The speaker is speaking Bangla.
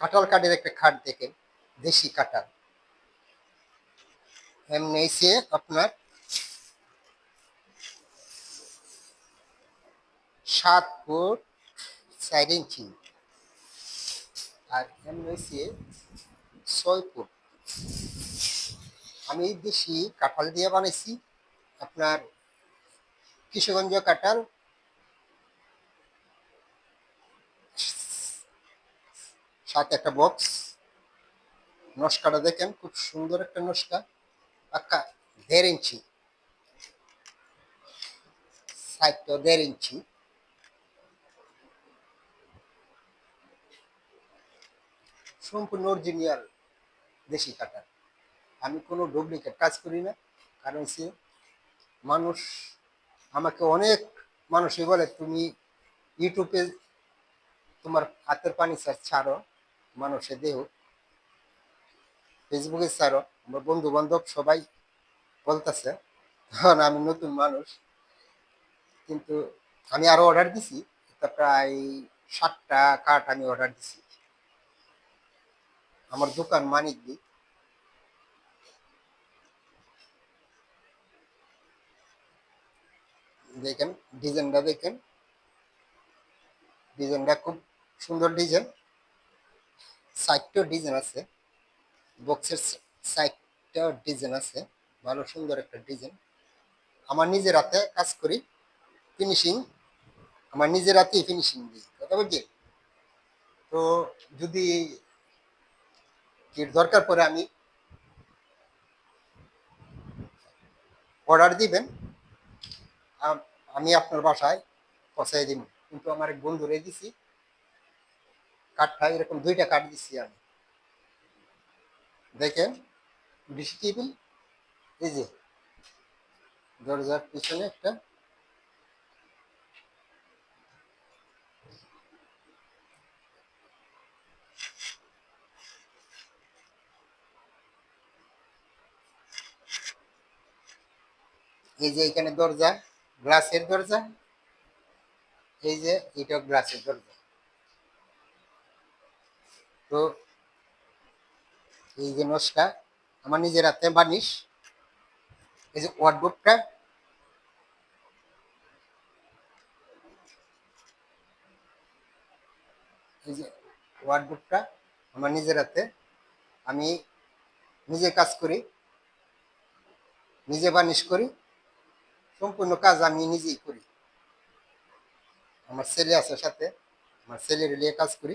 কাঁঠাল কাঠের একটা খাট দেখেন, দেশি কাঁঠাল। এমনি আপনার সাত ফুট চার ইঞ্চি আর এমনি ছয় ফুট। আমি দেশি কাঁঠাল দিয়ে বানাইছি, আপনার কিশোরগঞ্জ কাঁঠাল সাথে একটা বক্স। নস্কাটা দেখেন, খুব সুন্দর একটা নস্কা। পাক্কা দেড় ইঞ্চি। সাইডটা দেড় ইঞ্চি। সম্পূর্ণ অরিজিনাল দেশি কাটার। আমি কোনো ডুপ্লিকেট কাজ করি না, কারণ সে মানুষ আমাকে অনেক মানুষই বলে, তুমি ইউটিউবে তোমার হাতের পানি ছাড়ো মানুষে দেহ। ফেসবুকে ছাড়ো, আমার বন্ধু বান্ধব সবাই বলতেছে তখন আমি নতুন মানুষ। কিন্তু আমি আরও অর্ডার দিছি প্রায় সাতটা কাঠ আমি অর্ডার দিছি। আমার দোকান মানিক দি। দেখেন ডিজাইনটা দেখেন। ডিজাইনটা খুব সুন্দর ডিজাইন সাইডটাও ডিজাইন আছে। বক্সের সাইডটাও ডিজাইন আছে। ভালো, সুন্দর একটা ডিজাইন। আমার নিজের হাতে কাজ করি ফিনিশিং আমার নিজের হাতেই ফিনিশিং দিই। কথা বলছি? তো যদি কিট দরকার পড়ে আমি অর্ডার দিবেন, আমি আপনার বাসায় পৌঁছাই দিব। কিন্তু আমার এক বন্ধুরে দিছি কাঠটা এরকম দুইটা কাঠ দিচ্ছি আমি। দেখেন ডিসি টেবিল এই যে, দরজার পিছনে একটা এই যে এখানে দরজা, গ্লাসের দরজা, এই যে এটা গ্লাসের দরজা। তো এই যে নস্কা আমার নিজের হাতে বানিশ। এই যে ওয়ার্ডবোর্ডটা এই যে ওয়ার্ডবোর্ডটা আমার নিজের হাতে। আমি নিজে কাজ করি, নিজে বানিশ করি, সম্পূর্ণ কাজ আমি নিজেই করি। আমার ছেলে আছে সাথে, আমার ছেলের নিয়ে কাজ করি।